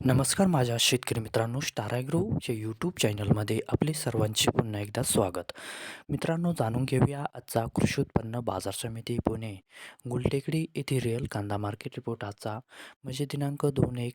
नमस्कार माझ्या शेतकरी मित्रांनो स्टार ॲग्रोच्या यूट्यूब चॅनलमध्ये आपले सर्वांचे पुन्हा एकदा स्वागत. मित्रांनो जाणून घेऊया आजचा कृषी उत्पन्न बाजार समिती पुणे. गुलटेकडी येथे रिअल कांदा मार्केट रिपोर्ट आजचा. म्हणजे दिनांक दोन एक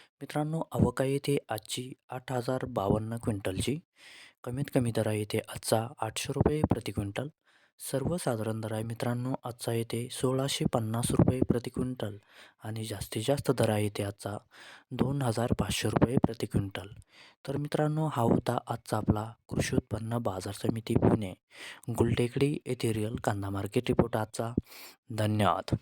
मित्रांनो अवका येथे आजची आठ हजार बावन्न क्विंटलची. कमीत कमी दर आहे येथे आजचा आठशे रुपये प्रति क्विंटल. सर्वसाधारण दर आहे मित्रांनो आजचा येथे सोळाशे पन्नास रुपये प्रति क्विंटल आणि जास्तीत जास्त दर आहे येथे आजचा दोन हजार पाचशे रुपये प्रति क्विंटल. तर मित्रांनो हा होता आजचा आपला कृषी उत्पन्न बाजार समिती पुणे. गुलटेकडी येथे रिअल कांदा मार्केट रिपोर्ट आजचा. धन्यवाद.